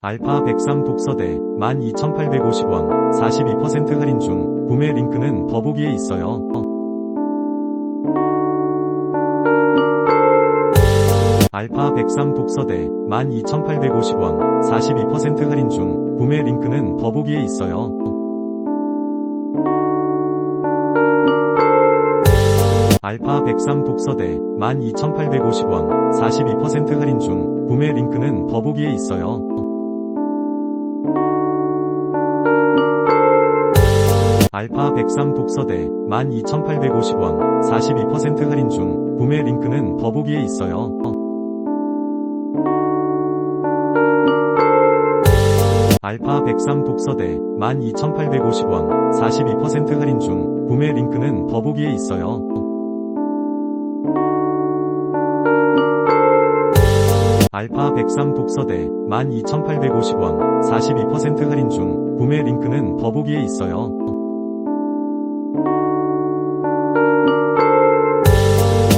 알파 103 독서대 12,850원 42% 할인 중 구매 링크는 더보기에 있어요. 알파 103 독서대 12,850원 42% 할인 중 구매 링크는 더보기에 있어요. 알파 103 독서대 12,850원 42% 할인 중 구매 링크는 더보기에 있어요. 알파 103 독서대 12,850원 42% 할인 중 구매 링크는 더보기에 있어요. 알파 103 독서대 12,850원 42% 할인 중 구매 링크는 더보기에 있어요. 알파 103 독서대 12,850원 42% 할인 중 구매 링크는 더보기에 있어요.